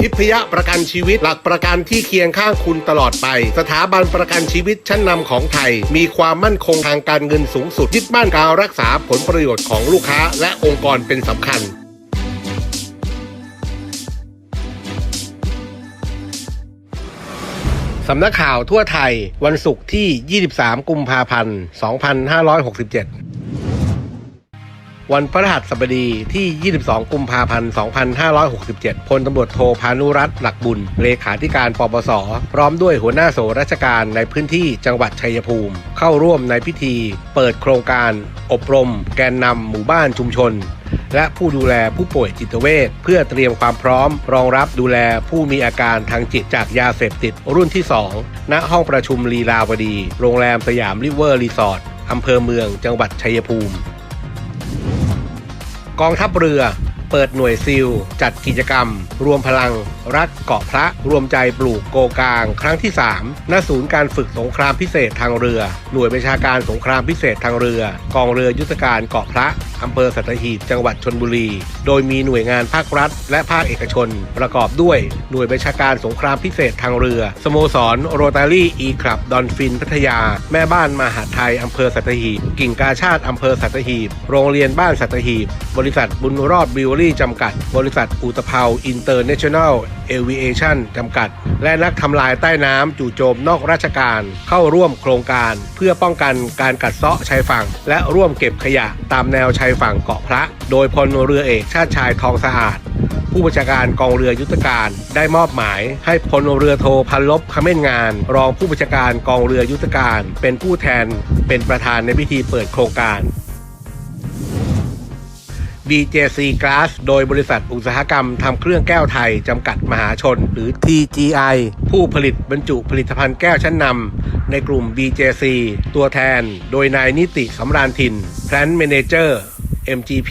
ทิพยประกันชีวิต หลักประกันที่เคียงข้างคุณตลอดไป สถาบันประกันชีวิตชั้นนำของไทย มีความมั่นคงทางการเงินสูงสุดยึดมั่นการรักษาผลประโยชน์ของลูกค้า และองค์กรเป็นสำคัญสำนักข่าวทั่วไทยวันศุกร์ที่ 23 กุมภาพันธ์ 2567 วันพฤหัสบดีที่ 22 กุมภาพันธ์ 2567 พลตำรวจโทพานุรัตน์หลักบุญ เลขาธิการปปส พร้อมด้วยหัวหน้าโสราชการในพื้นที่จังหวัดชัยภูมิ เข้าร่วมในพิธี เปิดโครงการ อบรม แกนนำหมู่บ้านชุมชน และผู้ดูแลผู้ป่วยจิตเวชเพื่อเตรียมความพร้อม รองรับดูแลผู้มีอาการทางจิตจากยาเสพติดรุ่นที่ 2 ณห้องประชุมลีลาวดี โรงแรมสยามริเวอร์รีสอร์ทอำเภอเมืองจังหวัดชัยภูมิ กองทัพเรือ เปิดหน่วยซิล จัดกิจกรรม รวมพลัง รักเกาะพระ รวมใจปลูกโกกลาง ครั้งที่ 3 ณ ศูนย์การฝึกสงครามพิเศษทางเรือ หน่วยบัญชาการสงครามพิเศษทางเรือ กองเรือยุทธการเกาะพระอำเภอสัตหีบจังหวัดชนบุรี โดยมีหน่วยงานภาครัฐ และภาคเอกชน ประกอบด้วยหน่วยบัญชาการสงครามพิเศษทางเรือ สโมสรโรตารี่อีคลับดอนฟินพัทยา แม่บ้านมหาไทยอำเภอสัตหีบ กิ่งกาชาติอำเภอสัตหีบ โรงเรียนบ้านสัตหีบ บริษัทบุญรอดบิวเวอรี่จำกัด บริษัทอุตภาวอินเตอร์เนชั่นแนลเอวิเอชั่นจำกัด และนักทำลายใต้น้ำจู่โจมนอกราชการ เข้าร่วมโครงการ เพื่อป้องกันการกัดเซาะชายฝั่ง และร่วมเก็บขยะตามแนวชายฝั่งเกาะพระ โดยพลเรือเอกชาติชายทองสะอาด ผู้บัญชาการกองเรือยุทธการได้มอบหมาย ให้พลเรือโทพันลบขม้นงาน รองผู้บัญชาการกองเรือยุทธการ เป็นผู้แทนเป็นประธานในพิธีเปิดโครงการ BJC Glass โดยบริษัทอุตสาหกรรมทำเครื่องแก้วไทย จำกัดมหาชน หรือ TGI ผู้ผลิตบรรจุผลิตภัณฑ์แก้วชั้นนำในกลุ่ม BJC ตัวแทน โดยนายนิติสำราญถิ่น Plant Manager MGP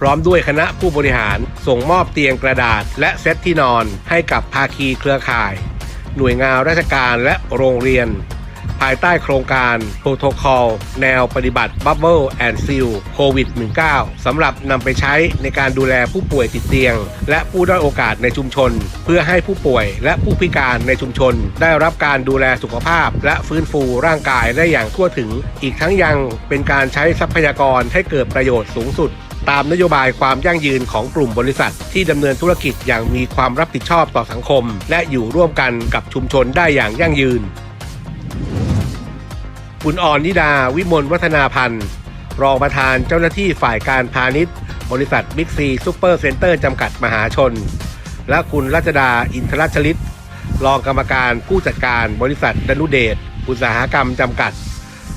พร้อมด้วยคณะผู้บริหาร ส่งมอบเตียงกระดาษ และเซตที่นอน ให้กับภาคีเครือข่าย หน่วยงานราชการและโรงเรียน ภายใต้โครงการโปรโตคอลแนวปฏิบัติ Bubble and Seal โควิด -19 สำหรับนำไปใช้ในการดูแลผู้ป่วยติดเตียง และผู้ด้อยโอกาสในชุมชน เพื่อให้ผู้ป่วยและผู้พิการในชุมชน ได้รับการดูแลสุขภาพ และฟื้นฟูร่างกายได้อย่างทั่วถึง อีกทั้งยังเป็นการใช้ทรัพยากรให้เกิดประโยชน์สูงสุดตามนโยบายความยั่งยืนของกลุ่มบริษัท ที่ดำเนินธุรกิจอย่างมีความรับผิดชอบต่อสังคม และอยู่ร่วมกันกับชุมชนได้อย่างยั่งยืน คุณอ่อนนิดา วิมลวัฒนาพันธ์ รองประธานเจ้าหน้าที่ฝ่ายการพาณิชย์ บริษัทบิ๊กซีซูเปอร์เซ็นเตอร์จำกัดมหาชน และคุณรัชดาอินทรชลิต รองกรรมการผู้จัดการบริษัทดนุเดช อุตสาหกรรมจำกัด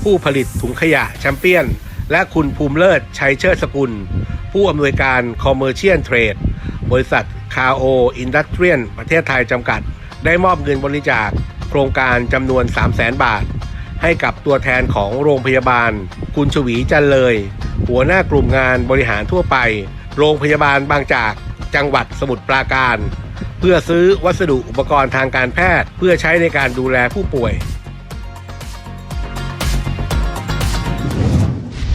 ผู้ผลิตถุงขยะแชมเปี้ยน และคุณภูมิเลิศชัยเชิดสกุล ผู้อำนวยการคอมเมอร์เชียลเทรด บริษัทคาโออินดัสเทรียนประเทศไทยจำกัด ได้มอบเงินบริจาคโครงการจำนวน 3 0 0 0 0 0 บาท ให้กับตัวแทนของโรงพยาบาล คุณชวีจันเลย หัวหน้ากลุ่มงานบริหารทั่วไป โรงพยาบาลบางจากจังหวัดสมุทรปราการ เพื่อซื้อวัสดุอุปกรณ์ทางการแพทย์ เพื่อใช้ในการดูแลผู้ป่วย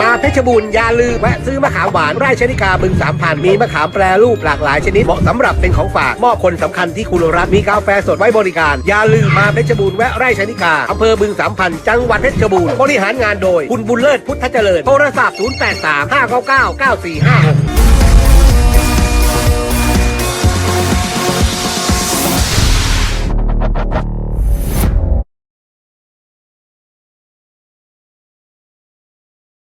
มาเพชรบูรณ์อย่าลืมแวะซื้อมะขามหวานไร่ชนิกาบึงสามพันมีมะขามแปรรูปหลากหลายชนิดเหมาะสำหรับเป็นของฝากมอบคนสำคัญที่คุณรักมีกาแฟสดไว้บริการ อย่าลืมมาเพชรบูรณ์แวะไร่ชนิกาอำเภอบึงสามพันจังหวัดเพชรบูรณ์บริหารงานโดย คุณบุญเลิศพุทธเจริญโทรศัพท์ 083 599 9456